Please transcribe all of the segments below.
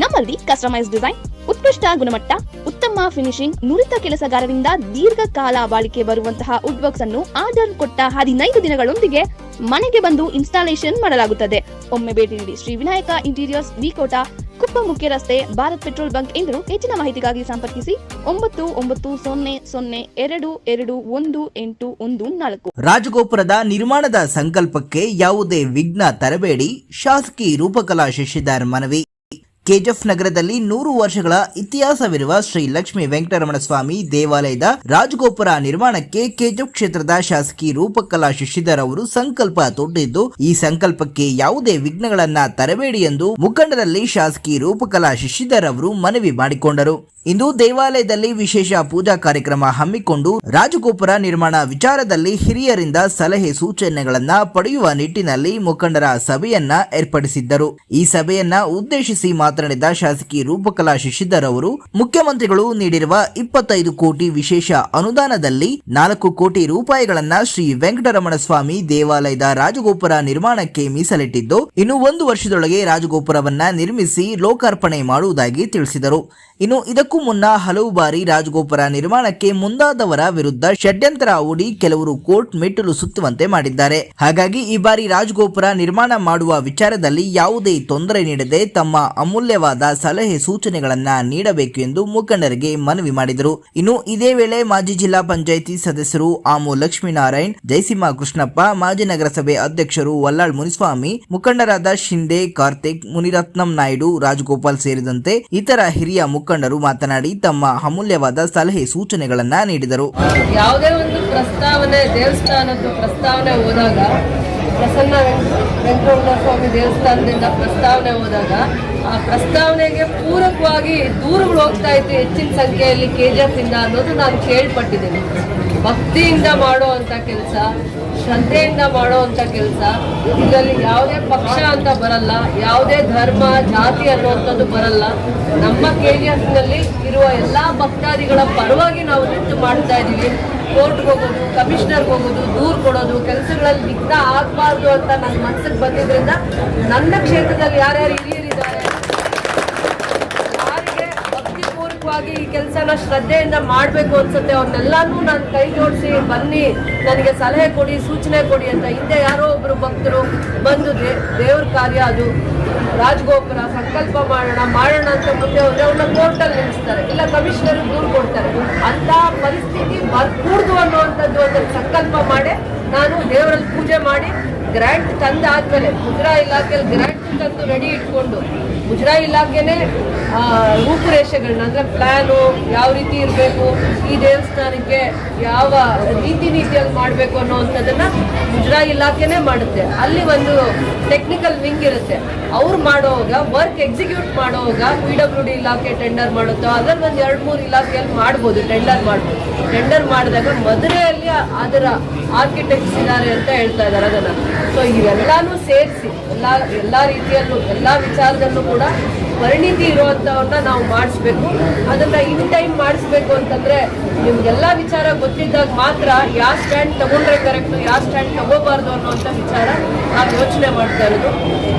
ನಮ್ಮಲ್ಲಿ customise design ಉತ್ಕೃಷ್ಟ ಗುಣಮಟ್ಟ, ಉತ್ತಮ ಫಿನಿಶಿಂಗ್ ನುರಿತ ಕೆಲಸಗಾರರಿಂದ ದೀರ್ಘಕಾಲ ಬಾಳಿಕೆ ಬರುವಂತಹ ವುಡ್ ವರ್ಕ್ಸ್ ಅನ್ನು ಆರ್ಡರ್ ಕೊಟ್ಟ ಹದಿನೈದು ದಿನಗಳೊಂದಿಗೆ ಮನೆಗೆ ಬಂದು ಇನ್ಸ್ಟಾಲೇಷನ್ ಮಾಡಲಾಗುತ್ತದೆ. ಒಮ್ಮೆ ಭೇಟಿ ನೀಡಿ ಶ್ರೀ ವಿನಾಯಕ ಇಂಟೀರಿಯರ್ಸ್ ವಿಕೋಟ ಕುಪ್ಪ ಮುಖ್ಯ ರಸ್ತೆ, ಭಾರತ್ ಪೆಟ್ರೋಲ್ ಬಂಕ್ ಎಂದರು. ಹೆಚ್ಚಿನ ಮಾಹಿತಿಗಾಗಿ ಸಂಪರ್ಕಿಸಿ ಒಂಬತ್ತು ಒಂಬತ್ತು ಸೊನ್ನೆ ಸೊನ್ನೆ ಎರಡು ಎರಡು ಒಂದು ಎಂಟು ಒಂದು ನಾಲ್ಕು. ರಾಜಗೋಪುರದ ನಿರ್ಮಾಣದ ಸಂಕಲ್ಪಕ್ಕೆ ಯಾವುದೇ ವಿಘ್ನ ತರಬೇಡಿ. ಶಾಸಕಿ ರೂಪಕಲಾ ಶಶಿಧರ್ ಮನವಿ. ಕೆಜಿಎಫ್ ನಗರದಲ್ಲಿ ನೂರು ವರ್ಷಗಳ ಇತಿಹಾಸವಿರುವ ಶ್ರೀ ಲಕ್ಷ್ಮೀ ವೆಂಕಟರಮಣ ಸ್ವಾಮಿ ದೇವಾಲಯದ ರಾಜಗೋಪುರ ನಿರ್ಮಾಣಕ್ಕೆ ಕೆಜೆಫ್ ಕ್ಷೇತ್ರದ ಶಾಸಕಿ ರೂಪಕಲಾ ಶಶಿಧರ್ ಅವರು ಸಂಕಲ್ಪ ತೊಟ್ಟಿದ್ದು, ಈ ಸಂಕಲ್ಪಕ್ಕೆ ಯಾವುದೇ ವಿಘ್ನಗಳನ್ನ ತರಬೇಡಿ ಎಂದು ಮುಖಂಡರಲ್ಲಿ ಶಾಸಕಿ ರೂಪಕಲಾ ಶಶಿಧರ್ ಅವರು ಮನವಿ ಮಾಡಿಕೊಂಡರು. ಇಂದು ದೇವಾಲಯದಲ್ಲಿ ವಿಶೇಷ ಪೂಜಾ ಕಾರ್ಯಕ್ರಮ ಹಮ್ಮಿಕೊಂಡು ರಾಜಗೋಪುರ ನಿರ್ಮಾಣ ವಿಚಾರದಲ್ಲಿ ಹಿರಿಯರಿಂದ ಸಲಹೆ ಸೂಚನೆಗಳನ್ನ ಪಡೆಯುವ ನಿಟ್ಟಿನಲ್ಲಿ ಮುಖಂಡರ ಸಭೆಯನ್ನ ಏರ್ಪಡಿಸಿದ್ದರು. ಈ ಸಭೆಯನ್ನ ಉದ್ದೇಶಿಸಿ ಮಾತನಾಡಿದ ಶಾಸಕಿ ರೂಪಕಲಾ ಶಶಿಧರ್ ಅವರು, ಮುಖ್ಯಮಂತ್ರಿಗಳು ನೀಡಿರುವ ಇಪ್ಪತ್ತೈದು ಕೋಟಿ ವಿಶೇಷ ಅನುದಾನದಲ್ಲಿ ನಾಲ್ಕು ಕೋಟಿ ರೂಪಾಯಿಗಳನ್ನ ಶ್ರೀ ವೆಂಕಟರಮಣ ಸ್ವಾಮಿ ದೇವಾಲಯದ ರಾಜಗೋಪುರ ನಿರ್ಮಾಣಕ್ಕೆ ಮೀಸಲಿಟ್ಟಿದ್ದು, ಇನ್ನು ಒಂದು ವರ್ಷದೊಳಗೆ ರಾಜಗೋಪುರವನ್ನ ನಿರ್ಮಿಸಿ ಲೋಕಾರ್ಪಣೆ ಮಾಡುವುದಾಗಿ ತಿಳಿಸಿದರು. ಇನ್ನು ಇದಕ್ಕೂ ಮುನ್ನ ಹಲವು ಬಾರಿ ರಾಜಗೋಪುರ ನಿರ್ಮಾಣಕ್ಕೆ ಮುಂದಾದವರ ವಿರುದ್ಧ ಷಡ್ಯಂತರ ಓಡಿ ಕೆಲವರು ಕೋರ್ಟ್ ಮೆಟ್ಟಲು ಸುತ್ತುವಂತೆ ಮಾಡಿದ್ದಾರೆ. ಹಾಗಾಗಿ ಈ ಬಾರಿ ರಾಜಗೋಪುರ ನಿರ್ಮಾಣ ಮಾಡುವ ವಿಚಾರದಲ್ಲಿ ಯಾವುದೇ ತೊಂದರೆ ನೀಡದೆ ತಮ್ಮ ಅಮೂಲ್ಯವಾದ ಸಲಹೆ ಸೂಚನೆಗಳನ್ನ ನೀಡಬೇಕು ಎಂದು ಮುಖಂಡರಿಗೆ ಮನವಿ ಮಾಡಿದರು. ಇನ್ನು ಇದೇ ವೇಳೆ ಮಾಜಿ ಜಿಲ್ಲಾ ಪಂಚಾಯಿತಿ ಸದಸ್ಯರು ಆಮು ಲಕ್ಷ್ಮೀನಾರಾಯಣ್ ಜಯಸಿಂಹ ಕೃಷ್ಣಪ್ಪ, ಮಾಜಿ ನಗರಸಭೆ ಅಧ್ಯಕ್ಷರು ವಲ್ಲಾಳ್ ಮುನಿಸ್ವಾಮಿ, ಮುಖಂಡರಾದ ಶಿಂದೆ ಕಾರ್ತಿಕ್, ಮುನಿರತ್ನಂ ನಾಯ್ಡು, ರಾಜಗೋಪಾಲ್ ಸೇರಿದಂತೆ ಇತರ ಹಿರಿಯ ಮುಖಂಡರು ಮಾತನಾಡಿ ತಮ್ಮ ಅಮೂಲ್ಯವಾದ ಸಲಹೆ ಸೂಚನೆಗಳನ್ನ ನೀಡಿದರು. ಯಾವುದೇ ಒಂದು ಪ್ರಸ್ತಾವನೆ ದೇವಸ್ಥಾನದ ಪ್ರಸ್ತಾವನೆ ಹೋದಾಗ ಪ್ರಸನ್ನ ವೆಂಕ- ವೆಂಕಟರಮಣ ಸ್ವಾಮಿ ದೇವಸ್ಥಾನದಿಂದ ಪ್ರಸ್ತಾವನೆ ಹೋದಾಗ, ಆ ಪ್ರಸ್ತಾವನೆಗೆ ಪೂರಕವಾಗಿ ದೂರುಗಳು ಹೋಗ್ತಾ ಇತ್ತು ಹೆಚ್ಚಿನ ಸಂಖ್ಯೆಯಲ್ಲಿ ಕೆ ಜಿ ಎಫ್ ಇಂದ ಅನ್ನೋದು ನಾನು ಕೇಳ್ಪಟ್ಟಿದ್ದೀನಿ. ಭಕ್ತಿಯಿಂದ ಮಾಡುವಂಥ ಕೆಲಸ ಶ್ರದ್ಧೆಯಿಂದ ಮಾಡುವಂಥ ಕೆಲಸ. ಇದರಲ್ಲಿ ಯಾವುದೇ ಪಕ್ಷ ಅಂತ ಬರಲ್ಲ, ಯಾವುದೇ ಧರ್ಮ, ಜಾತಿ ಅನ್ನುವಂಥದ್ದು ಬರಲ್ಲ. ನಮ್ಮ ಕೆ ಜಿ ಎಫ್ನಲ್ಲಿ ಇರುವ ಎಲ್ಲ ಭಕ್ತಾದಿಗಳ ಪರವಾಗಿ ನಾವು ನಿಂತು ಮಾಡ್ತಾ ಇದ್ದೀವಿ. ಕೋರ್ಟ್ಗೆ ಹೋಗೋದು, ಕಮಿಷನರ್ಗೆ ಹೋಗೋದು, ದೂರು ಕೊಡೋದು, ಕೆಲಸಗಳಲ್ಲಿ ವಿಘ್ನ ಆಗಬಾರ್ದು ಅಂತ ನನ್ನ ಮನಸ್ಸಿಗೆ ಬಂದಿದ್ದರಿಂದ ನನ್ನ ಕ್ಷೇತ್ರದಲ್ಲಿ ಯಾರ್ಯಾರು ಹಿರಿಯರಿದ್ದಾರೆ ಭಕ್ತಿಪೂರ್ವಕವಾಗಿ ಈ ಕೆಲಸನ ಶ್ರದ್ಧೆಯಿಂದ ಮಾಡಬೇಕು ಅನ್ಸುತ್ತೆ. ಅವ್ರನ್ನೆಲ್ಲಾನು ನಾನು ಕೈ ಜೋಡಿಸಿ ಬನ್ನಿ, ನನಗೆ ಸಲಹೆ ಕೊಡಿ, ಸೂಚನೆ ಕೊಡಿ ಅಂತ ಹಿಂದೆ ಯಾರೋ ಒಬ್ಬರು ಭಕ್ತರು ಬಂದು ದೇವ್ರ ಕಾರ್ಯ ಅದು. ರಾಜಗೋಪುರ, ಸಂಕಲ್ಪ ಮಾಡೋಣ ಮಾಡೋಣ ಅಂತ ಮುಂದೆ ಹೋದ್ರೆ ಅವ್ರನ್ನ ಕೋರ್ಟಲ್ಲಿ ನಿಲ್ಲಿಸ್ತಾರೆ. ಇಲ್ಲ, ಕಮಿಷನರ್ ದೂರು ಕೊಡ್ತಾರೆ. ಅಂತ ಪರಿಸ್ಥಿತಿ ಬರ್ಕೂಡ್ದು ಅನ್ನುವಂಥದ್ದು ಅದನ್ನು ಸಂಕಲ್ಪ ಮಾಡಿ, ನಾನು ದೇವರಲ್ಲಿ ಪೂಜೆ ಮಾಡಿ, ಗ್ರ್ಯಾಂಟ್ ತಂದಾದ್ಮೇಲೆ, ಮುದ್ರಾ ಇಲಾಖೆಯಲ್ಲಿ ಗ್ರ್ಯಾಂಟ್ ತಂದು ರೆಡಿ ಇಟ್ಕೊಂಡು ಮುಜರಾ ಇಲಾಖೆನೇ ರೂಪುರೇಷೆಗಳನ್ನ, ಅಂದ್ರೆ ಪ್ಲಾನು ಯಾವ ರೀತಿ ಇರಬೇಕು, ಈ ದೇವಸ್ಥಾನಕ್ಕೆ ಯಾವ ರೀತಿ ರೀತಿಯಲ್ಲಿ ಮಾಡಬೇಕು ಅನ್ನೋವಂಥದ್ದನ್ನ ಮುಜರಾ ಇಲಾಖೆನೇ ಮಾಡುತ್ತೆ. ಅಲ್ಲಿ ಒಂದು ಟೆಕ್ನಿಕಲ್ ವಿಂಗ್ ಇರುತ್ತೆ. ಅವ್ರು ಮಾಡೋವಾಗ ವರ್ಕ್ ಎಕ್ಸಿಕ್ಯೂಟ್ ಮಾಡೋವಾಗ ಪಿ ಡಬ್ಲ್ಯೂ ಡಿ ಇಲಾಖೆ ಟೆಂಡರ್ ಮಾಡುತ್ತೋ. ಅದ್ರಲ್ಲಿ ಒಂದು ಎರಡು ಮೂರು ಇಲಾಖೆಯಲ್ಲಿ ಮಾಡ್ಬೋದು ಟೆಂಡರ್ ಮಾಡ್ಬೋದು. ಟೆಂಡರ್ ಮಾಡಿದಾಗ ಮದುವೆಯಲ್ಲಿ ಅದರ ಆರ್ಕಿಟೆಕ್ಟ್ಸ್ ಇದ್ದಾರೆ ಅಂತ ಹೇಳ್ತಾ ಇದ್ದಾರೆ ಅದನ್ನು. ಸೊ ಇವೆಲ್ಲಾನು ಸೇರಿಸಿ, ಎಲ್ಲ ಎಲ್ಲ ರೀತಿಯಲ್ಲೂ, ಎಲ್ಲ ವಿಚಾರದಲ್ಲೂ ಕೂಡ ಪರಿಣಿತಿ ಇರುವಂಥವ್ರನ್ನ ನಾವು ಮಾಡಿಸ್ಬೇಕು. ಅದನ್ನ ಇನ್ ಟೈಮ್ ಮಾಡಿಸ್ಬೇಕು ಅಂತಂದ್ರೆ ನಿಮಗೆಲ್ಲ ವಿಚಾರ ಗೊತ್ತಿದ್ದಾಗ ಮಾತ್ರ ಯಾವ ಸ್ಟ್ಯಾಂಡ್ ತಗೊಂಡ್ರೆ ಕರೆಕ್ಟು ಯಾವ ಸ್ಟ್ಯಾಂಡ್ ತಗೋಬಾರ್ದು ಅನ್ನೋಂಥ ವಿಚಾರ ನಾವು ಯೋಚನೆ ಮಾಡ್ತಾ ಇರೋದು.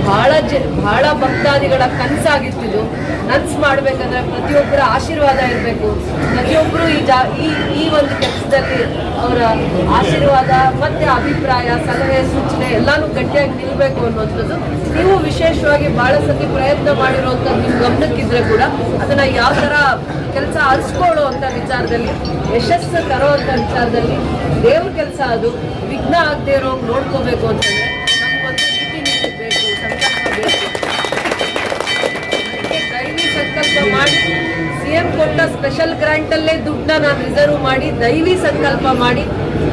ಬಹಳ ಜ, ಬಹಳ ಭಕ್ತಾದಿಗಳ ಕನಸಾಗಿತ್ತಿದು ನನ್ಸ್ ಮಾಡ್ಬೇಕಂದ್ರೆ ಪ್ರತಿಯೊಬ್ಬರ ಆಶೀರ್ವಾದ ಇರಬೇಕು. ಪ್ರತಿಯೊಬ್ಬರು ಈ ಜಾ, ಈ ಒಂದು ಕೆಲಸದಲ್ಲಿ ಅವರ ಆಶೀರ್ವಾದ ಮತ್ತೆ ಅಭಿಪ್ರಾಯ, ಸಲಹೆ, ಸೂಚನೆ ಎಲ್ಲಾನು ಗಟ್ಟಿಯಾಗಿ ನಿಲ್ಬೇಕು ಅನ್ನುವಂಥದ್ದು ನೀವು ವಿಶೇಷವಾಗಿ ಬಹಳ ಸತಿ ಪ್ರಯತ್ನ ಮಾಡಿರುವಂತ ನಿಮ್ಮ ಗಮನಕ್ಕಿದ್ರೆ ಕೂಡ ಅದನ್ನ ಯಾವ ಥರ ಕೆಲಸ ಅರಿಸ್ಕೊಳ್ಳೋ ಅಂತ ವಿಚಾರದಲ್ಲಿ, ಯಶಸ್ಸು ತರೋ ಅಂತ ವಿಚಾರದಲ್ಲಿ ದೇವ್ರ ಕೆಲಸ ಅದು, ವಿಘ್ನ ಆಗದೆ ಇರೋ ನೋಡ್ಕೋಬೇಕು ಅಂತಂದ್ರೆ ಸಂಕಲ್ಪ ಮಾಡಿ ಸಿಎಂ ಕೊಟ್ಟ ಸ್ಪೆಷಲ್ ಗ್ರಾಂಟ್ ಅಲ್ಲೇ ದುಡ್ಡನ್ನ ನಾನು ರಿಸರ್ವ್ ಮಾಡಿ, ದೈವಿ ಸಂಕಲ್ಪ ಮಾಡಿ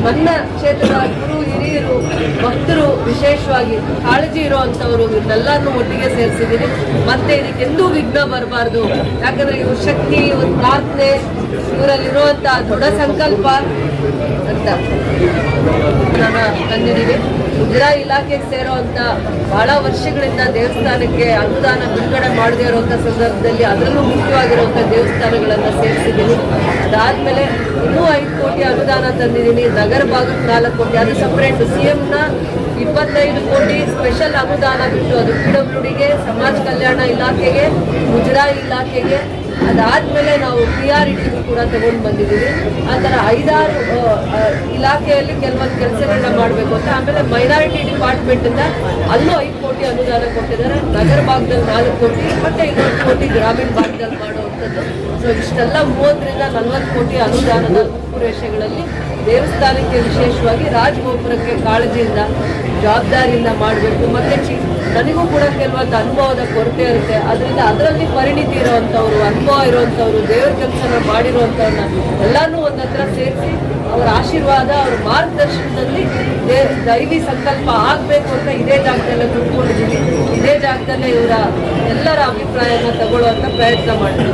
ನನ್ನ ಕ್ಷೇತ್ರದ ಗುರು, ಹಿರಿಯರು, ಭಕ್ತರು ವಿಶೇಷವಾಗಿ ಕಾಳಜಿ ಇರುವಂತವರು ಇವನ್ನೆಲ್ಲರನ್ನು ಒಟ್ಟಿಗೆ ಸೇರಿಸಿದ್ದೀನಿ ಮತ್ತೆ ಇದಕ್ಕೆಂದೂ ವಿಘ್ನ ಬರಬಾರ್ದು. ಯಾಕಂದ್ರೆ ಇವ್ರ ಶಕ್ತಿ, ಇವ್ರ ಪ್ರಾರ್ಥನೆ, ಇವರಲ್ಲಿರುವಂತಹ ದೊಡ್ಡ ಸಂಕಲ್ಪ ಅಂತ ನಾನು ತಂದಿದ್ದೀವಿ ಮುಜರಾ ಇಲಾಖೆಗೆ ಸೇರುವಂತ ಬಹಳ ವರ್ಷಗಳಿಂದ ದೇವಸ್ಥಾನಕ್ಕೆ ಅನುದಾನ ಬಿಡುಗಡೆ ಮಾಡದೇ ಇರುವಂತ ಸಂದರ್ಭದಲ್ಲಿ ಅದರಲ್ಲೂ ಮುಖ್ಯವಾಗಿರುವಂತ ದೇವಸ್ಥಾನಗಳನ್ನ ಸೇರಿಸಿದ್ದೀನಿ. ಅದಾದ್ಮೇಲೆ ಇನ್ನೂ ಐದು ಕೋಟಿ ಅನುದಾನ ತಂದಿದ್ದೀನಿ. ನಗರ ಭಾಗಕ್ಕೆ ನಾಲ್ಕು ಕೋಟಿ. ಅದು ಸಪ್ರೇಟ್ ಸಿ ಎಂನ ಇಪ್ಪತ್ತೈದು ಕೋಟಿ ಸ್ಪೆಷಲ್ ಅನುದಾನ ಬಿಟ್ಟು ಅದು ಪಿ ಡಬ್ಲ್ಯೂ ಸಮಾಜ ಕಲ್ಯಾಣ ಇಲಾಖೆಗೆ, ಮುಜರಾಯಿ ಇಲಾಖೆಗೆ ಅದಾದ್ಮೇಲೆ ನಾವು ಪಿ ಆರ್ ಇಟಿಗೂ ಕೂಡ ತಗೊಂಡು ಬಂದಿದ್ದೀವಿ. ಆ ಥರ ಐದಾರು ಇಲಾಖೆಯಲ್ಲಿ ಕೆಲವೊಂದು ಕೆಲಸಗಳನ್ನ ಮಾಡಬೇಕು ಅಂತ. ಆಮೇಲೆ ಮೈನಾರಿಟಿ ಡಿಪಾರ್ಟ್ಮೆಂಟಿಂದ ಅಲ್ಲೂ ಐದು ಕೋಟಿ ಅನುದಾನ ಕೊಟ್ಟಿದ್ದಾರೆ. ನಗರ ಭಾಗದಲ್ಲಿ ನಾಲ್ಕು ಕೋಟಿ, ಮತ್ತೆ ಇನ್ನೊಂದು ಕೋಟಿ ಗ್ರಾಮೀಣ ಭಾಗದಲ್ಲಿ ಮಾಡುವಂಥದ್ದು. ಸೊ ಇಷ್ಟೆಲ್ಲ ಮೂವತ್ತರಿಂದ ನಲ್ವತ್ತು ಕೋಟಿ ಅನುದಾನದ ರೂಪುರೇಷೆಗಳಲ್ಲಿ ದೇವಸ್ಥಾನಕ್ಕೆ ವಿಶೇಷವಾಗಿ ರಾಜಗೋಪುರಕ್ಕೆ ಕಾಳಜಿಯಿಂದ, ಜವಾಬ್ದಾರಿಯಿಂದ ಮಾಡಬೇಕು. ಮತ್ತೆ ಚಿ ನನಗೂ ಕೂಡ ಕೆಲವೊಂದು ಅನುಭವದ ಕೊರತೆ ಇರುತ್ತೆ. ಅದರಿಂದ ಅದರಲ್ಲಿ ಪರಿಣಿತಿ ಇರುವಂಥವ್ರು, ಅನುಭವ ಇರುವಂಥವ್ರು, ದೇವ್ರ ಕೆಲಸನ ಮಾಡಿರುವಂಥವ್ರನ್ನ ಎಲ್ಲಾನು ಒಂದು ಹತ್ರ ಸೇರಿಸಿ ಅವರ ಆಶೀರ್ವಾದ, ಅವ್ರ ಮಾರ್ಗದರ್ಶನದಲ್ಲಿ ದೈವಿ ಸಂಕಲ್ಪ ಆಗಬೇಕು ಅಂತ ಇದೇ ಜಾಗದಲ್ಲೇ ತಿಳ್ಕೊಂಡಿದ್ದೀನಿ ಇದೇ ಜಾಗದಲ್ಲೇ ಇವರ ಎಲ್ಲರ ಅಭಿಪ್ರಾಯನ ತಗೊಳ್ಳುವಂಥ ಪ್ರಯತ್ನ ಮಾಡ್ತೀನಿ.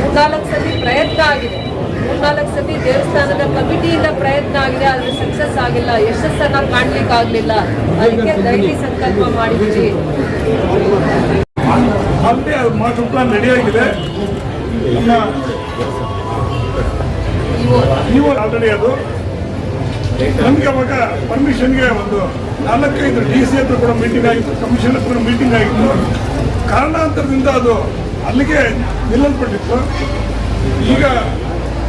ಮೂರ್ನಾಲ್ಕು ಸಲ ಪ್ರಯತ್ನ ಆಗಿದೆ. ಮೂರ್ನಾಲ್ಕು ಸತಿ ದೇವಸ್ಥಾನದ ಕಮಿಟಿಯಿಂದ ಪ್ರಯತ್ನ ಆಗಿದೆ, ಆದ್ರೆ ಸಕ್ಸಸ್ ಆಗಿಲ್ಲ. ಯಶಸ್ಸನ್ನ ಕಾಣ್ಲಿಕ್ಕೆ ಆಗ್ಲಿಲ್ಲ ಅದಕ್ಕೆ ದೈವಿ ಸಂಕಲ್ಪ ಅದು ಮಾಸ್ಟರ್ ಪ್ಲಾನ್ ರೆಡಿ ಆಗಿದೆ. ನೀವು ಆಲ್ರೆಡಿ ಅದು. ನಮಗೆ ಅವಾಗ ಪರ್ಮಿಷನ್ಗೆ ಒಂದು ನಾಲ್ಕೈದು ಡಿ ಸಿ ಹತ್ರ ಕೂಡ ಮೀಟಿಂಗ್ ಆಗಿತ್ತು ಕಮಿಷನ್ ಹತ್ರ ಮೀಟಿಂಗ್ ಆಗಿತ್ತು ಕಾರಣಾಂತರದಿಂದ ಅದು ಅಲ್ಲಿಗೆ ನಿಲ್ಲಲ್ಪಟ್ಟಿತ್ತು. ಈಗ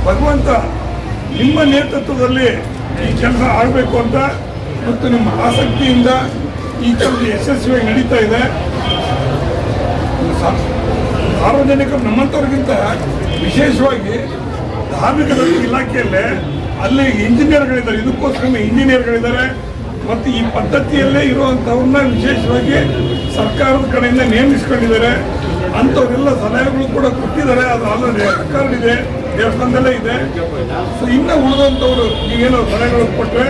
ಭಗವಂತ ನಿಮ್ಮ ನೇತೃತ್ವದಲ್ಲಿ ಈ ಕೆಲಸ ಆಗಬೇಕು ಅಂತ ಮತ್ತು ನಿಮ್ಮ ಆಸಕ್ತಿಯಿಂದ ಈ ಕೆಲಸ ಯಶಸ್ವಿಯಾಗಿ ನಡೀತಾ ಇದೆ. ಸಾರ್ವಜನಿಕರು ನಮ್ಮಂಥವ್ರಿಗಿಂತ ವಿಶೇಷವಾಗಿ ಧಾರ್ಮಿಕ ಇಲಾಖೆಯಲ್ಲೇ ಅಲ್ಲಿ ಇಂಜಿನಿಯರ್ಗಳಿದ್ದಾರೆ. ಇದಕ್ಕೋಸ್ಕರ ಇಂಜಿನಿಯರ್ಗಳಿದ್ದಾರೆ. ಮತ್ತು ಈ ಪದ್ಧತಿಯಲ್ಲೇ ಇರುವಂಥವ್ರನ್ನ ವಿಶೇಷವಾಗಿ ಸರ್ಕಾರದ ಕಡೆಯಿಂದ ನೇಮಿಸ್ಕೊಂಡಿದ್ದಾರೆ. ಅಂಥವರೆಲ್ಲ ಸಲಹೆಗಳು ಕೂಡ ಕೊಟ್ಟಿದ್ದಾರೆ. ಅದು ಆಲ್ರೆಡಿ ರೆಕಾರ್ಡ್ ಇದೆ ದೇವಸ್ಥಾನದಲ್ಲೇ ಇದೆ. ಸೊ ಇನ್ನು ಉಳಿದಂಥವ್ರು ಈಗೇನು ಸಲಹೆಗಳು ಕೊಟ್ಟರೆ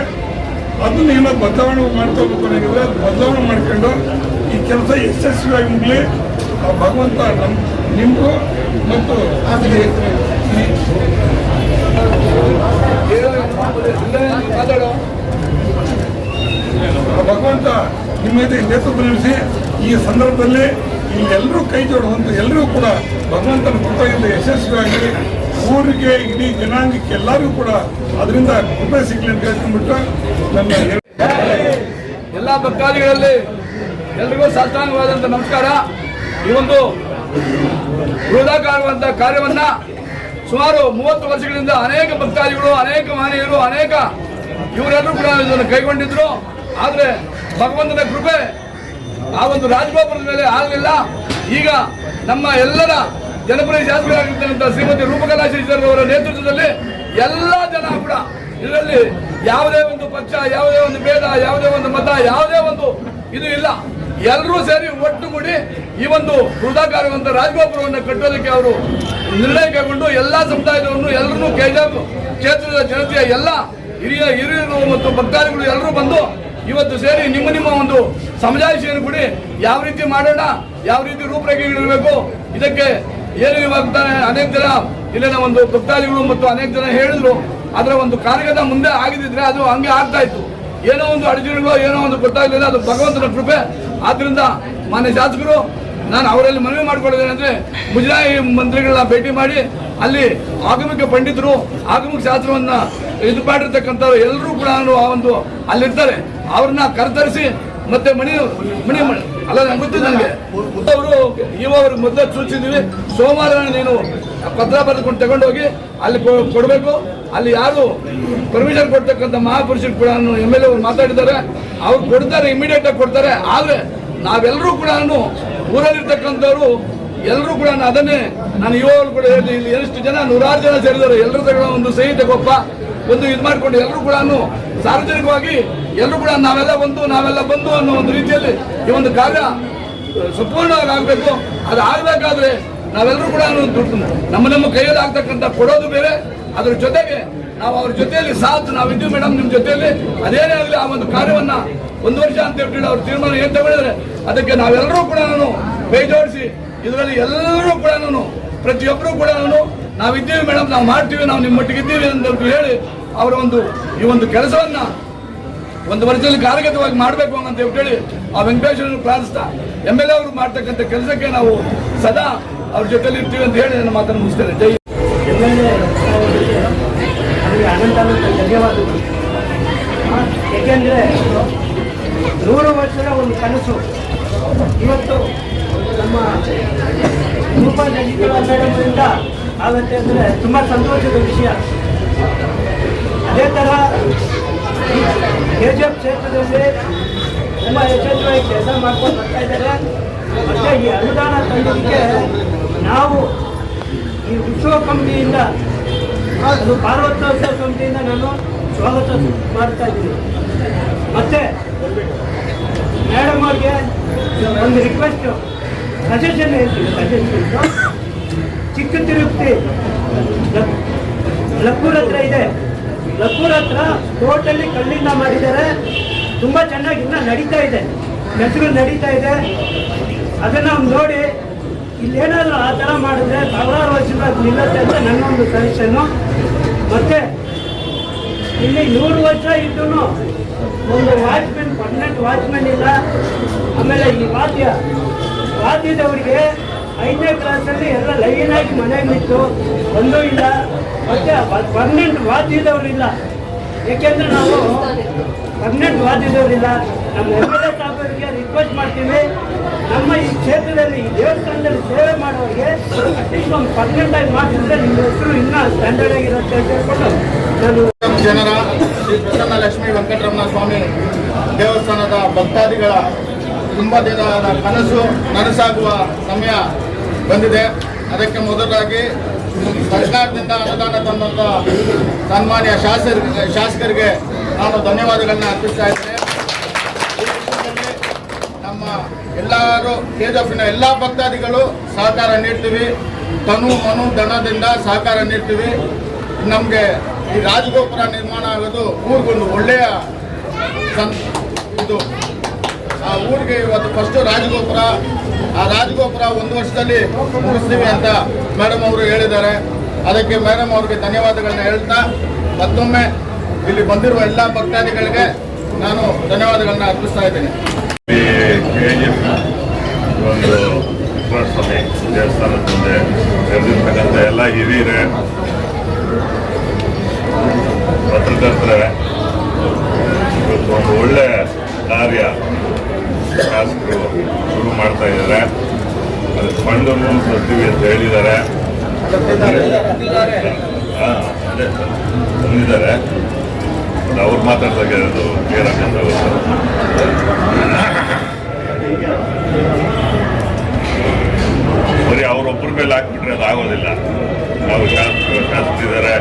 ಅದನ್ನ ಏನೋ ಬದಲಾವಣೆ ಮಾಡ್ಕೋಬೇಕು ಅನ್ನೋದಿದ್ರೆ ಅದು ಬದಲಾವಣೆ ಮಾಡ್ಕೊಂಡು ಈ ಕೆಲಸ ಯಶಸ್ವಿಯಾಗಿ ಮುಗಲಿ. ಭಗವಂತ ನಮ್ಮ ನಿಮಗೂ ಮತ್ತು ಭಗವಂತ ನಿಮ್ಮ ನೇತೃತ್ವ ನಿಲ್ಲಿಸಿ, ಈ ಸಂದರ್ಭದಲ್ಲಿ ಇಲ್ಲಿ ಎಲ್ಲರೂ ಕೈ ಜೋಡುವಂತ ಎಲ್ಲರೂ ಕೂಡ ಭಗವಂತನ ಕೃಪೆಯಿಂದ ಯಶಸ್ವಿಯಾಗಿ ಊರಿಗೆ ಇಡೀ ಜನಾಂಗಕ್ಕೆ ಎಲ್ಲರಿಗೂ ಕೂಡ ಅದರಿಂದ ಕೃಪೆ ಸಿಗ್ಲಿ ಅಂತ ಹೇಳ್ಕೊಂಡ್ಬಿಟ್ಟು ನನ್ನ ಎಲ್ಲ ಭಕ್ತಾದಿಗಳಲ್ಲಿ ಎಲ್ರಿಗೂ ಸಾಷ್ಟಾಂಗವಾದಂಥ ನಮಸ್ಕಾರ. ಈ ಒಂದು ಬೃಹದಾಕಾರವಾದಂಥ ಕಾರ್ಯವನ್ನ ಸುಮಾರು ಮೂವತ್ತು ವರ್ಷಗಳಿಂದ ಅನೇಕ ಭಕ್ತಾದಿಗಳು, ಅನೇಕ ಮಹನೀಯರು, ಅನೇಕ ಇವರೆಲ್ಲರೂ ಕೂಡ ಇದನ್ನು ಕೈಗೊಂಡಿದ್ರು. ಆದರೆ ಭಗವಂತನ ಕೃಪೆ ಆ ಒಂದು ರಾಜಗೋಪುರದ ಮೇಲೆ ಆಗಲಿಲ್ಲ. ಈಗ ನಮ್ಮ ಎಲ್ಲರ ಜನಪ್ರಿಯ ಶಾಸಕರಾಗಿರ್ತಕ್ಕಂಥ ಶ್ರೀಮತಿ ರೂಪಕಲಾ ಶೇಷರ್ ಅವರ ನೇತೃತ್ವದಲ್ಲಿ ಎಲ್ಲ ಜನ ಕೂಡ ಇದರಲ್ಲಿ ಯಾವುದೇ ಒಂದು ಪಕ್ಷ, ಯಾವುದೇ ಒಂದು ಭೇದ, ಯಾವುದೇ ಒಂದು ಮತ, ಯಾವುದೇ ಒಂದು ಇದು ಇಲ್ಲ. ಎಲ್ಲರೂ ಸೇರಿ ಒಟ್ಟುಗೂಡಿ ಈ ಒಂದು ಹೃದಯಕಾರವಂತ ರಾಜಗೋಪುರವನ್ನು ಕಟ್ಟೋದಕ್ಕೆ ಅವರು ನಿರ್ಣಯ ಕೈಗೊಂಡು ಎಲ್ಲ ಸಮುದಾಯದವರನ್ನು ಎಲ್ಲರೂ ಕೆಜಾಬ್ ಕ್ಷೇತ್ರದ ಜನತೆಯ ಎಲ್ಲ ಹಿರಿಯ, ಹಿರಿಯರು ಮತ್ತು ಭಕ್ತಾದಿಗಳು ಎಲ್ಲರೂ ಬಂದು ಇವತ್ತು ಸೇರಿ ನಿಮ್ಮ ನಿಮ್ಮ ಒಂದು ಸಮಜಾಯಿಷಿಯನ್ನು ಕೂಡಿ ಯಾವ ರೀತಿ ಮಾಡೋಣ, ಯಾವ ರೀತಿ ರೂಪರೇಖೆಗಳಿರಬೇಕು, ಇದಕ್ಕೆ ಏನು ಇವಾಗ ಅನೇಕ ಜನ ಇಲ್ಲಿನ ಒಂದು ಭಕ್ತಾದಿಗಳು ಮತ್ತು ಅನೇಕ ಜನ ಹೇಳಿದ್ರು, ಅದರ ಒಂದು ಕಾರ್ಯದ ಮುಂದೆ ಆಗಿದ್ರೆ ಅದು ಹಂಗೆ ಆಗ್ತಾ ಇತ್ತು. ಏನೋ ಒಂದು ಅಡಚಣೆಗಳು, ಏನೋ ಒಂದು ಗೊತ್ತಾಗಲಿಲ್ಲ, ಅದು ಭಗವಂತನ ಕೃಪೆ. ಆದ್ರಿಂದ ಮಾನ್ಯ ಶಾಸಕರು, ನಾನು ಅವರಲ್ಲಿ ಮನವಿ ಮಾಡ್ಕೊಳ್ಳೋದೇನೆ ಅಂದ್ರೆ ಮುಜರಾಯಿ ಮಂತ್ರಿಗಳನ್ನ ಭೇಟಿ ಮಾಡಿ, ಅಲ್ಲಿ ಆಗಮಿಕ ಪಂಡಿತರು, ಆಗಮಿಕ ಶಾಸ್ತ್ರವನ್ನ ಇದು ಮಾಡಿರ್ತಕ್ಕಂಥವ್ರು ಎಲ್ಲರೂ ಕೂಡ ಆ ಒಂದು ಅಲ್ಲಿರ್ತಾರೆ. ಅವ್ರನ್ನ ಕರೆತರಿಸಿ ಮತ್ತೆ ಮಣಿ ಮಣಿ ಅಲ್ಲ, ನಂಗೆ ಗೊತ್ತು ನನಗೆ ಅವರು ಇವರು ಮೊದಲು ಸೂಚಿಸಿದ್ವಿ ಸೋಮವಾರ ನೀನು ಪತ್ರ ಬರೆದುಕೊಂಡು ತಗೊಂಡೋಗಿ ಅಲ್ಲಿ ಕೊಡಬೇಕು. ಅಲ್ಲಿ ಯಾರು ಪರ್ಮಿಷನ್ ಕೊಡ್ತಕ್ಕಂಥ ಮಹಾಪುರುಷರು ಕೂಡ ಎಂ ಎಲ್ ಎ ಮಾತಾಡಿದ್ದಾರೆ. ಅವ್ರು ಕೊಡ್ತಾರೆ ಇಮಿಡಿಯೇಟ್ ಆಗಿ ಕೊಡ್ತಾರೆ. ಆದರೆ ನಾವೆಲ್ಲರೂ ಕೂಡ ಊರಲ್ಲಿರ್ತಕ್ಕಂಥವ್ರು ಎಲ್ಲರೂ ಕೂಡ ಅದನ್ನೇ ನಾನು ಇವಾಗ ಕೂಡ ಹೇಳಿ ಇಲ್ಲಿ ಎಷ್ಟು ಜನ, ನೂರಾರು ಜನ ಸೇರಿದ್ದಾರೆ. ಎಲ್ಲರೂ ಒಂದು ಸಹಿತ ತಗೊಪ್ಪ ಒಂದು ಇದು ಮಾಡಿಕೊಂಡು ಎಲ್ಲರೂ ಕೂಡ ಸಾರ್ವಜನಿಕವಾಗಿ ಎಲ್ಲರೂ ಕೂಡ ನಾವೆಲ್ಲ ಬಂದು ನಾವೆಲ್ಲ ಬಂದು ಅನ್ನೋ ಒಂದು ರೀತಿಯಲ್ಲಿ ಈ ಒಂದು ಕಾರ್ಯ ಸಂಪೂರ್ಣವಾಗಿ ಆಗಬೇಕು ಅದು ಆಗಬೇಕಾದ್ರೆ ನಾವೆಲ್ಲರೂ ಕೂಡ ದುಡ್ಡು ನಮ್ಮ ನಮ್ಮ ಕೈಯಲ್ಲಿ ಆಗ್ತಕ್ಕಂಥ ಕೊಡೋದು ಬೇರೆ. ಅದ್ರ ಜೊತೆಗೆ ನಾವು ಅವ್ರ ಜೊತೆಯಲ್ಲಿ ಸಾಥ್ ನಾವಿದ್ದೀವಿ ಮೇಡಮ್ ನಿಮ್ಮ ಜೊತೆಯಲ್ಲಿ. ಅದೇನೇ ಆಗಲಿ ಆ ಒಂದು ಕಾರ್ಯವನ್ನ ಒಂದು ವರ್ಷ ಅಂತ ಹೇಳ್ಬಿಟ್ಟು ಅವ್ರ ತೀರ್ಮಾನ ಏನು ತಗೊಂಡಿದ್ರೆ ಅದಕ್ಕೆ ನಾವೆಲ್ಲರೂ ಕೂಡ ಕೈ ಜೋಡಿಸಿ ಇದರಲ್ಲಿ ಎಲ್ಲರೂ ಕೂಡ ನಾನು ಪ್ರತಿಯೊಬ್ಬರೂ ಕೂಡ ನಾವಿದ್ದೀವಿ ಮೇಡಮ್, ನಾವು ಮಾಡ್ತೀವಿ, ನಾವು ನಿಮ್ಮ ಮಟ್ಟಿಗಿದ್ದೀವಿ ಅಂತ ಹೇಳಿ ಅವರ ಒಂದು ಈ ಒಂದು ಕೆಲಸವನ್ನ ಒಂದು ವರ್ಷದಲ್ಲಿ ಕಾರ್ಯಗತವಾಗಿ ಮಾಡಬೇಕು ಅಂತ ಹೇಳಿ ಆ ವೆಂಕಟೇಶ್ವರನ್ನು ಪ್ರಾರ್ಥಿಸ್ತಾ ಎಂ ಎಲ್ ಎ ಅವರು ಮಾಡ್ತಕ್ಕಂಥ ಕೆಲಸಕ್ಕೆ ನಾವು ಸದಾ ಅವ್ರ ಜೊತೆಲಿ ಇರ್ತೀವಿ ಅಂತ ಹೇಳಿ ನನ್ನ ಮಾತನ್ನು ಮುಗಿಸ್ತೇನೆ. ಜೈ ಧನ್ಯವಾದಗಳು ನೂರು ವರ್ಷದ ಒಂದು ಕನಸು. ಇವತ್ತು ನಮ್ಮ ರೂಪಾಯಿ ಮೇಡಮ್ರಿಂದ ಆಗುತ್ತೆ ಅಂದರೆ ತುಂಬ ಸಂತೋಷದ ವಿಷಯ. ಅದೇ ಥರ ಕೆ ಜಿ ಎಫ್ ಕ್ಷೇತ್ರದಲ್ಲಿ ತುಂಬ ಯಶಸ್ವಿಯಾಗಿ ಕೆಲಸ ಮಾಡ್ಕೊಂಡು ಬರ್ತಾ ಇದ್ದಾರೆ. ಮತ್ತು ಈ ಅನುದಾನ ತಂಡಕ್ಕೆ ನಾವು ಈ ಉತ್ಸವ ಕಂಪ್ನಿಯಿಂದ ಅದು ಪಾರ್ವತೋತ್ಸವ ಕಂಪ್ನಿಯಿಂದ ನಾನು ಸ್ವಾಗತ ಮಾಡ್ತಾ ಇದ್ದೀನಿ. ಮತ್ತೆ ಮೇಡಮ್ ಅವ್ರಿಗೆ ಒಂದು ರಿಕ್ವೆಸ್ಟು ಸಜೆಷನ್ ಹೇಳ್ತೀನಿ. ಸಜೆಷನ್ ಚಿಕ್ಕ ತಿರುಪತಿ ಲಕ್- ಲಕ್ಕೂರ್ ಹತ್ರ ಇದೆ. ಲಕ್ಕೂರ್ ಹತ್ರ ಟೋಟಲಿ ಕಲ್ಲಿಂದ ಮಾಡಿದ್ದಾರೆ. ತುಂಬ ಚೆನ್ನಾಗಿ ಇನ್ನೂ ನಡೀತಾ ಇದೆ. ಹೆಸರು ನಡೀತಾ ಇದೆ. ಅದನ್ನು ನೋಡಿ. ಇಲ್ಲೇನಾದರೂ ಆ ಥರ ಮಾಡಿದ್ರೆ ಸಾವಿರಾರು ವರ್ಷದ ನಿಲ್ಲುತ್ತೆ ಅಂತ ನನ್ನೊಂದು ಸಜೆಷನ್ನು ಮತ್ತೆ ಇಲ್ಲಿ ನೂರು ವರ್ಷ ಇದ್ದು ಒಂದು ವಾಚ್ಮೆನ್ ಪರ್ಮನೆಂಟ್ ವಾಚ್ಮೆನ್ ಇಲ್ಲ. ಆಮೇಲೆ ಈ ವಾದ್ಯ, ವಾದ್ಯದವರಿಗೆ ಐದನೇ ಕ್ಲಾಸಲ್ಲಿ ಎಲ್ಲ ಲೈನಾಗಿ ಮನೆಗೆ ನಿಂತು, ಒಂದೂ ಇಲ್ಲ. ಮತ್ತೆ ಪರ್ಮನೆಂಟ್ ಇಲ್ಲ. ಏಕೆಂದರೆ ನಾವು ಪರ್ಮನೆಂಟ್ ವಾದ್ಯದವರಿಲ್ಲ ನಮ್ಮ ಎಂ ಎಲ್ ಎ ಸಾಹೇಬರಿಗೆ ರಿಕ್ವೆಸ್ಟ್ ಮಾಡ್ತೀವಿ. ನಮ್ಮ ಈ ಕ್ಷೇತ್ರದಲ್ಲಿ ಈ ದೇವಸ್ಥಾನದಲ್ಲಿ ಸೇವೆ ಮಾಡೋರಿಗೆ ಅಟ್ಲೀಸ್ಟ್ ಒಂದು ಪರ್ಮನೆಂಟ್ ಆಗಿ ಮಾಡಿದ್ರೆ ನಿಮ್ಮ ಹೆಸರು ಇನ್ನೂ ಸ್ಟ್ಯಾಂಡರ್ಡ್ ಆಗಿರುತ್ತೆ ಅಂತ ಹೇಳ್ಕೊಂಡು ನಾನು ಜನರ, ಶ್ರೀ ಪ್ರಸನ್ನ ಲಕ್ಷ್ಮೀ ವೆಂಕಟರಮಣ ಸ್ವಾಮಿ ದೇವಸ್ಥಾನದ ಭಕ್ತಾದಿಗಳ ತುಂಬ ದಿನದ ಕನಸು ನನಸಾಗುವ ಸಮಯ. ಬಂದಿದೆ. ಅದಕ್ಕೆ ಮೊದಲಾಗಿ ಸರ್ಕಾರದಿಂದ ಅನುದಾನ ತಂದಂತ ಸನ್ಮಾನ್ಯ ಶಾಸಕ ಶಾಸಕರಿಗೆ ನಾನು ಧನ್ಯವಾದಗಳನ್ನ ಅರ್ಪಿಸ್ತಾ ಇದ್ದೇನೆ. ನಮ್ಮ ಎಲ್ಲರೂ ಕೆಜೆಫ್ನ ಎಲ್ಲ ಭಕ್ತಾದಿಗಳು ಸಹಕಾರ ನೀಡ್ತೀವಿ. ತನು ಮನು ಧನದಿಂದ ಸಹಕಾರ ನೀಡ್ತೀವಿ. ನಮಗೆ ಈ ರಾಜಗೋಪುರ ನಿರ್ಮಾಣ ಆಗೋದು ಊರಿಗೊಂದು ಒಳ್ಳೆಯ ಇದು. ಆ ಊರಿಗೆ ಇವತ್ತು ಫಸ್ಟು ರಾಜಗೋಪುರ ಆ ರಾಜಗೋಪುರ ಒಂದು ವರ್ಷದಲ್ಲಿ ಮುಗಿಸ್ತೀವಿ ಅಂತ ಮೇಡಮ್ ಅವರು ಹೇಳಿದ್ದಾರೆ. ಅದಕ್ಕೆ ಮೇಡಮ್ ಅವ್ರಿಗೆ ಧನ್ಯವಾದಗಳನ್ನ ಹೇಳ್ತಾ ಮತ್ತೊಮ್ಮೆ ಇಲ್ಲಿ ಬಂದಿರುವ ಎಲ್ಲ ಭಕ್ತಾದಿಗಳಿಗೆ ನಾನು ಧನ್ಯವಾದಗಳನ್ನ ಅರ್ಪಿಸ್ತಾ ಇದ್ದೇನೆ. ಒಂದು ಸ್ವಾಮಿ ದೇವಸ್ಥಾನದ ಎಲ್ಲ ಹಿರಿಯರೇ ಪತ್ರಕರ್ತರೇ ಒಂದು ಒಳ್ಳೆ ಕಾರ್ಯ. ಶಾಸಕರು ಶುರು ಮಾಡ್ತಾ ಇದ್ದಾರೆ. ಅದಕ್ಕೆ ಫಂಡನ್ನು ಕೊಡ್ತೀವಿ ಅಂತ ಹೇಳಿದ್ದಾರೆ. ಬಂದಿದ್ದಾರೆ. ಅವ್ರು ಮಾತಾಡ್ದಾಗ ಅದು ಕೇಳಕ್ಕಂತ ಬರೀ ಅವ್ರೊಬ್ಬರ ಮೇಲೆ ಹಾಕ್ಬಿಟ್ರೆ ಅದು ಆಗೋದಿಲ್ಲ. ನಾವು ಶಾಸಕರು ಶಾಸಕರಿದ್ದಾರೆ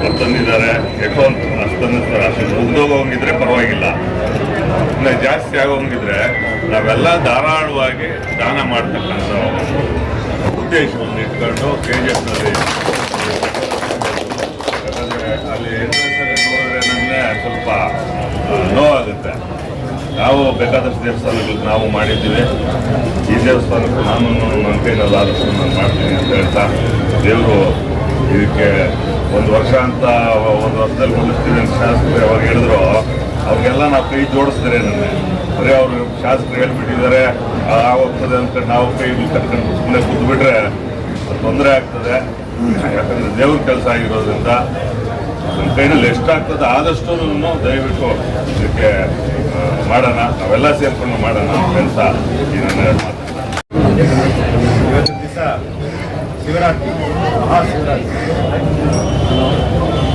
ಅವ್ರು ತಂದಿದ್ದಾರೆ. ಯಾಕೋ ಅಷ್ಟು ತಂದಿರ್ತಾರೆ ಅಷ್ಟು ಮುಗ್ದೋಗೋಂಗಿದ್ರೆ ಪರವಾಗಿಲ್ಲ. ಇನ್ನು ಜಾಸ್ತಿ ಆಗೋಂಗಿದ್ರೆ ನಾವೆಲ್ಲ ಧಾರಾಳವಾಗಿ ದಾನ ಮಾಡ್ತಕ್ಕಂಥ ಉದ್ದೇಶವನ್ನು ಇಟ್ಕೊಂಡು ಕೆ ಜಿ ಎಫ್ನಲ್ಲಿ ಯಾಕಂದರೆ ಅಲ್ಲಿ ನೋಡಿದ್ರೆ ನನಗೆ ಸ್ವಲ್ಪ ನೋವಾಗುತ್ತೆ. ನಾವು ಬೇಕಾದಷ್ಟು ದೇವಸ್ಥಾನಗಳಿಗೆ ನಾವು ಮಾಡಿದ್ದೀವಿ. ಈ ದೇವಸ್ಥಾನಕ್ಕೂ ನಾನು ನನ್ನ ಕೈನಲ್ಲಿ ಆದಷ್ಟು ನಾನು ಮಾಡ್ತೀನಿ ಅಂತ ಹೇಳ್ತಾ ದೇವರು ಇದಕ್ಕೆ ಒಂದು ವರ್ಷ ಅಂತ ಒಂದು ವರ್ಷದಲ್ಲಿ ಮುಗಿಸ್ತೀವಿ ಅಂತ ಶಾಸಕರು ಯಾವಾಗ ಹೇಳಿದ್ರು, ಅವ್ರಿಗೆಲ್ಲ ನಾವು ಕೈ ಜೋಡಿಸ್ತಾರೆ ನನಗೆ. ಬರೀ ಅವರು ಶಾಸಕರು ಹೇಳ್ಬಿಟ್ಟಿದ್ದಾರೆ ಆಗೋಗ್ತದೆ ಅಂತ ನಾವು ಕೈ ಕರ್ಕೊಂಡು ಸುಮ್ಮನೆ ಕೂತ್ಬಿಟ್ರೆ ತೊಂದರೆ ಆಗ್ತದೆ. ಯಾಕಂದರೆ ದೇವ್ರ ಕೆಲಸ ಆಗಿರೋದ್ರಿಂದ ನಮ್ಮ ಕೈನಲ್ಲಿ ಎಷ್ಟಾಗ್ತದೆ ಆದಷ್ಟು ದಯವಿಟ್ಟು ಇದಕ್ಕೆ ಮಾಡೋಣ. ನಾವೆಲ್ಲ ಸೇರ್ಕೊಂಡು ಮಾಡೋಣ ಹೇಳ್ತಾ ಈ ನನ್ನ ಇವತ್ತು ದಿವಸ ಶಿವರಾತ್ರಿ, ಮಹಾಶಿವರಾತ್ರಿ.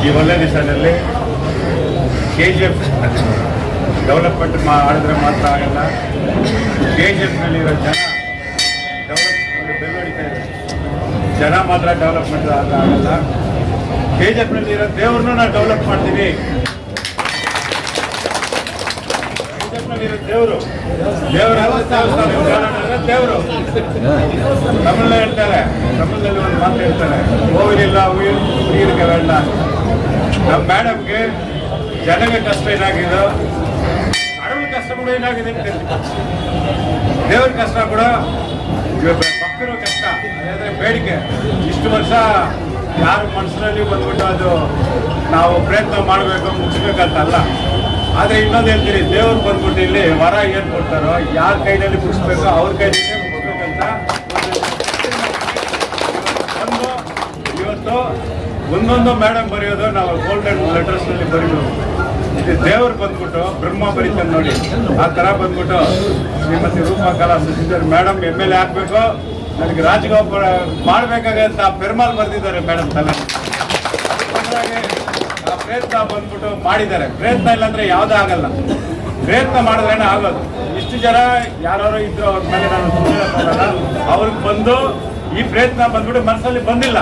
ಈ ಒಳ್ಳೆ ದಿವಸದಲ್ಲಿ ಕೆ ಜಿ ಎಫ್ ಡೆವಲಪ್ಮೆಂಟ್ ಮಾಡಿದ್ರೆ ಮಾತ್ರ ಆಗಲ್ಲ. ಎಫ್ನಲ್ಲಿರೋ ಜನ ಡೆವಲಪ್ ಬೆಳವಣಿಗೆ ಇದೆ ಜನ ಮಾತ್ರ ಡೆವಲಪ್ಮೆಂಟ್ ಆಗಲ್ಲ. ಎಫ್ನಲ್ಲಿರೋ ದೇವ್ರನ್ನೂ ನಾವು ಡೆವಲಪ್ ಮಾಡ್ತೀವಿ. KGF ನಲ್ಲಿರೋ ದೇವರು ದೇವರ ದೇವರು. ತಮಿಳಲ್ಲಿ ಹೇಳ್ತಾರೆ. ತಮಿಳಲ್ಲಿ ಒಂದು ಮಾತು ಹೇಳ್ತಾರೆ. ಹೋಗಿಲ್ಲ ಉಯಿರ್ ನೀರಿಗೆ ಬೇಡ ನಮ್ಮ ಮೇಡಮ್ಗೆ ಜನಗೆ ಕಷ್ಟ ಏನಾಗಿದೆ ಅಂತ ಹೇಳ್ತೀನಿ. ದೇವ್ರ ಕಷ್ಟ ಕೂಡ ಭಕ್ತರು ಕಷ್ಟ. ಅದೇ ಬೇಡಿಕೆ. ಇಷ್ಟು ವರ್ಷ ಯಾರು ಮನಸ್ಸಿನಲ್ಲಿ ಬಂದ್ಬಿಟ್ಟು ಅದು ನಾವು ಪ್ರಯತ್ನ ಮಾಡಬೇಕು ಮುಗಿಸ್ಬೇಕಂತ ಅಲ್ಲ ಆದರೆ ಇನ್ನೊಂದು ಹೇಳ್ತೀರಿ ದೇವ್ರು ಬಂದ್ಬಿಟ್ಟು ಇಲ್ಲಿ ವರ ಏನು ಕೊಡ್ತಾರೋ, ಯಾರ ಕೈನಲ್ಲಿ ಮುಗಿಸ್ಬೇಕೋ ಅವ್ರ ಕೈನಲ್ಲಿ ಮುಗಿಸ್ಬೇಕಂತ ಒಂದು ಇವತ್ತು ಒಂದೊಂದು ಮೇಡಮ್ ಬರೆಯೋದು, ನಾವು ಗೋಲ್ಡನ್ ಲೆಟರ್ಸ್ನಲ್ಲಿ ಬರೀಬೇಕು. ದೇವ್ರು ಬಂದ್ಬಿಟ್ಟು ಬ್ರಹ್ಮ ಬರೀತಾನೆ ನೋಡಿ. ಆ ಥರ ಬಂದ್ಬಿಟ್ಟು Shrimati Roopa Kala Shashidhar madam M L A ಹಾಕ್ಬೇಕು ನನಗೆ ರಾಜಗೋಪುರ ಮಾಡಬೇಕಾಗಂತ ಪೆರ್ಮಾಲ್ ಬರೆದಿದ್ದಾರೆ ಮೇಡಮ್ ತಲೆ. ಆ ಪ್ರಯತ್ನ ಬಂದ್ಬಿಟ್ಟು ಮಾಡಿದ್ದಾರೆ. ಪ್ರಯತ್ನ ಇಲ್ಲಾಂದ್ರೆ ಯಾವುದೂ ಆಗಲ್ಲ. ಪ್ರಯತ್ನ ಮಾಡಿದ್ರೆ ಆಗೋದು. ಇಷ್ಟು ಜನ ಯಾರು ಇದ್ರು ಅವ್ರ ಮೇಲೆ ನಾನು ಅವ್ರಿಗೆ ಬಂದು ಈ ಪ್ರಯತ್ನ ಬಂದ್ಬಿಟ್ಟು ಮನಸ್ಸಲ್ಲಿ ಬಂದಿಲ್ಲ.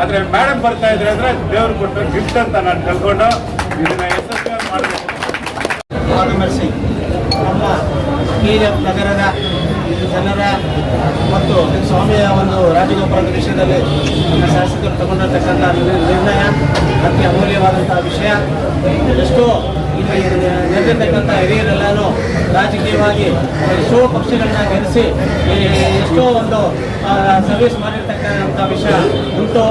ಆದ್ರೆ ಮೇಡಮ್ ಬರ್ತಾ ಇದ್ರೆ ಅಂದ್ರೆ ದೇವ್ರಿಗೆ ಕೊಟ್ಟು ಗಿಫ್ಟ್ ಅಂತ ನಾನು ತಿಳ್ಕೊಂಡು ಇದನ್ನ ಯಶಸ್ವಿಯಾಗಿ ಆಗಮಿಸಿ ನಮ್ಮ ಕೆ.ಎಫ್ ನಗರದ ಜನರ ಮತ್ತು ಸ್ವಾಮಿಯ ಒಂದು ರಾಜಗೋಪುರದ ವಿಷಯದಲ್ಲಿ ನಮ್ಮ ಶಾಸಕರು ತಗೊಂಡಿರ್ತಕ್ಕಂಥ ನಿರ್ಣಯ, ಅತಿ ಅಮೂಲ್ಯವಾದಂಥ ವಿಷಯ. ಎಷ್ಟೋ ಇಲ್ಲಿ ನೆರೆದಿರ್ತಕ್ಕಂಥ ಹಿರಿಯರೆಲ್ಲರೂ ರಾಜಕೀಯವಾಗಿ ಎಷ್ಟೋ ಪಕ್ಷಗಳನ್ನ ಗೆಲ್ಲಿಸಿ ಎಷ್ಟೋ ಒಂದು ಸರ್ವಿಸ್ ಮಾಡಿರ್ತಕ್ಕಂಥ ವಿಷಯ ಉಂಟು.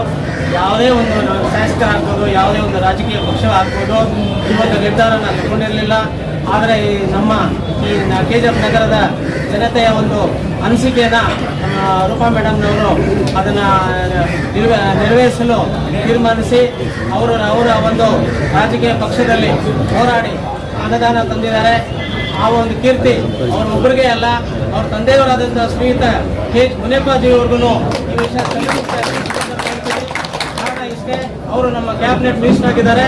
ಯಾವುದೇ ಒಂದು ಶಾಸಕರಾಗ್ಬೋದು, ಯಾವುದೇ ಒಂದು ರಾಜಕೀಯ ಪಕ್ಷ ಆಗ್ಬೋದು ಈ ಒಂದು ನಿರ್ಧಾರನ ತಗೊಂಡಿರಲಿಲ್ಲ. ಆದರೆ ಈ ನಮ್ಮ ಈ ಕೆ ಜಿ ಎಫ್ ನಗರದ ಜನತೆಯ ಒಂದು ಅನಿಸಿಕೆಯನ್ನು ರೂಪಾ ಮೇಡಮ್ನವರು ಅದನ್ನು ನಿರ್ವ, ನೆರವೇರಿಸಲು ತೀರ್ಮಾನಿಸಿ ಅವರು, ಅವರ ಒಂದು ರಾಜಕೀಯ ಪಕ್ಷದಲ್ಲಿ ಹೋರಾಡಿ ಅನುದಾನ ತಂದಿದ್ದಾರೆ. ಆ ಒಂದು ಕೀರ್ತಿ ಅವ್ರ ಒಬ್ಬರಿಗೆ ಅಲ್ಲ, ಅವ್ರ ತಂದೆಯವರಾದಂಥ ಸ್ನೇಹಿತ ಕೆ ಎಚ್ ಮುನಿಯಪ್ಪಾಜಿಯವ್ರಿಗೂ ಈ ವಿಷಯ ಕಾರಣ ಇಷ್ಟೇ, ಅವರು ನಮ್ಮ ಕ್ಯಾಬಿನೆಟ್ ಮಿನಿಸ್ಟರ್ ಆಗಿದ್ದಾರೆ.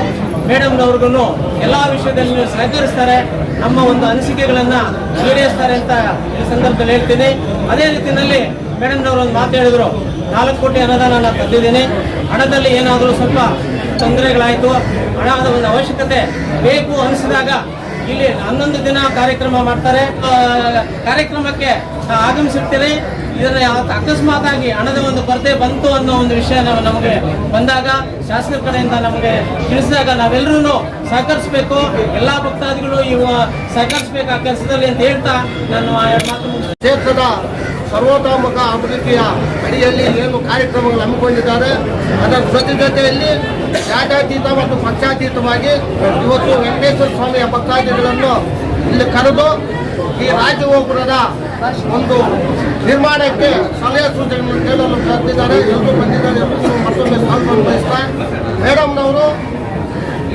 ಮೇಡಮ್ನವ್ರಿಗೂ ಎಲ್ಲ ವಿಷಯದಲ್ಲಿ ಸಹಕರಿಸ್ತಾರೆ. ನಮ್ಮ ಒಂದು ಅನಿಸಿಕೆಗಳನ್ನು ಈಡೇರಿಸ್ತಾರೆ ಅಂತ ಈ ಸಂದರ್ಭದಲ್ಲಿ ಹೇಳ್ತೀನಿ. ಅದೇ ರೀತಿಯಲ್ಲಿ ಮೇಡಮ್ನವರು ಒಂದು ಮಾತು ಹೇಳಿದ್ರು. ನಾಲ್ಕು ಕೋಟಿ ಅನುದಾನ ನಾನು ತಂದಿದ್ದೀನಿ. ಹಣದಲ್ಲಿ ಏನಾದರೂ ಸ್ವಲ್ಪ ತೊಂದರೆಗಳಾಯಿತು ಹಣದ ಒಂದು ಅವಶ್ಯಕತೆ ಬೇಕು ಅನಿಸಿದಾಗ ಇಲ್ಲಿ ಹನ್ನೊಂದು ದಿನ ಕಾರ್ಯಕ್ರಮ ಮಾಡ್ತಾರೆ. ಕಾರ್ಯಕ್ರಮಕ್ಕೆ ಆಗಮಿಸಿರ್ತೀರಿ ಇದನ್ನ ಅಕಸ್ಮಾತ್ ಆಗಿ ಹಣದ ಒಂದು ಕೊರತೆ ಬಂತು ಅನ್ನೋ ಒಂದು ವಿಷಯ ನಮಗೆ ಬಂದಾಗ ಶಾಸಕರ ಕಡೆಯಿಂದ ನಮಗೆ ತಿಳಿಸಿದಾಗ ನಾವೆಲ್ಲರೂ ಸಹಕರಿಸಬೇಕು ಎಲ್ಲಾ ಭಕ್ತಾದಿಗಳು ಇವ ಸಹಕರಿಸಬೇಕು ಆ ಕೆಲಸದಲ್ಲಿ ಅಂತ ಹೇಳ್ತಾ ನಾನು. ಕ್ಷೇತ್ರದ ಸರ್ವತೋಮುಖ ಅಭಿವೃದ್ಧಿಯ ಅಡಿಯಲ್ಲಿ ಏನು ಕಾರ್ಯಕ್ರಮಗಳು ಹಮ್ಮಿಕೊಂಡಿದ್ದಾರೆ ಅದರ ಜೊತೆ ಜೊತೆಯಲ್ಲಿ ಜಾತ್ಯತೀತ ಮತ್ತು ಪಕ್ಷಾತೀತವಾಗಿ ಇವತ್ತು ವೆಂಕಟೇಶ್ವರ ಸ್ವಾಮಿಯ ಭಕ್ತಾದಿಗಳನ್ನು ಇಲ್ಲಿ ಕರೆದು ಈ ರಾಜಗೋಪುರದ ಒಂದು ನಿರ್ಮಾಣಕ್ಕೆ ಸಲಹೆ ಸೂಚನೆಗಳನ್ನು ಕೇಳಲು ಕರೆದಿದ್ದಾರೆ ಎಲ್ಲರೂ ಬಂದಿದ್ದಾರೆ. ಮತ್ತೊಮ್ಮೆ ಬಯಸ್ತಾ ಮೇಡಮ್ನವರು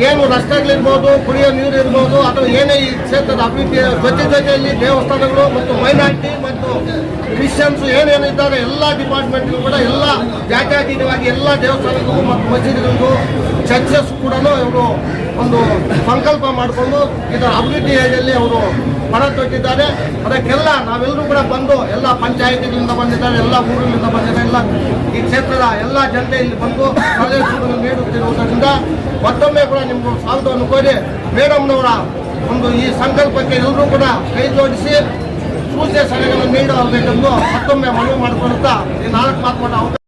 ಏನು ರಸ್ತೆಗಳಿರ್ಬೋದು, ಕುಡಿಯೋ ನೀರು ಇರ್ಬೋದು ಅಥವಾ ಏನೇ ಈ ಕ್ಷೇತ್ರದ ಅಭಿವೃದ್ಧಿ ಜೊತೆ ಜೊತೆಯಲ್ಲಿ ದೇವಸ್ಥಾನಗಳು ಮತ್ತು ಮೈನಾರಿಟಿ ಮತ್ತು ಕ್ರಿಶ್ಚಿಯನ್ಸ್ ಏನೇನು ಇದ್ದಾರೆ, ಎಲ್ಲ ಡಿಪಾರ್ಟ್ಮೆಂಟ್ಗಳು ಕೂಡ ಎಲ್ಲ ಜಾತ್ಯಾತೀತವಾಗಿ ಎಲ್ಲ ದೇವಸ್ಥಾನಗಳು ಮತ್ತು ಮಸೀದಿಗಳಿಗೂ ಚರ್ಚಸ್ ಕೂಡ ಇವರು ಒಂದು ಸಂಕಲ್ಪ ಮಾಡಿಕೊಂಡು ಇದರ ಅಭಿವೃದ್ಧಿಯಲ್ಲಿ ಅವರು ಪಣ ತೊಟ್ಟಿದ್ದಾರೆ. ಅದಕ್ಕೆಲ್ಲ ನಾವೆಲ್ಲರೂ ಕೂಡ ಬಂದು ಎಲ್ಲ ಪಂಚಾಯಿತಿಗಳಿಂದ ಬಂದಿದ್ದಾರೆ, ಎಲ್ಲ ಊರುಗಳಿಂದ ಬಂದಿದ್ದಾರೆ, ಎಲ್ಲ ಈ ಕ್ಷೇತ್ರದ ಎಲ್ಲ ಜನತೆ ಇಲ್ಲಿ ಬಂದು ಸಂದೇಶಗಳನ್ನು ನೀಡುತ್ತಿರುವುದರಿಂದ ಮತ್ತೊಮ್ಮೆ ಕೂಡ ನಿಮ್ಮ ಸ್ವಾಗತವನ್ನು ಕೋರಿ ಮೇಡಮ್ನವರ ಒಂದು ಈ ಸಂಕಲ್ಪಕ್ಕೆ ಎಲ್ಲರೂ ಕೂಡ ಕೈ ಜೋಡಿಸಿ ಸೂಚನೆ ಸಲಹೆಗಳನ್ನು ನೀಡಬೇಕೆಂದು ಮತ್ತೊಮ್ಮೆ ಮನವಿ ಮಾಡಿಕೊಳ್ಳುತ್ತಾ ಈ ನಾಲ್ಕು ಮಾತುಕೊಂಡು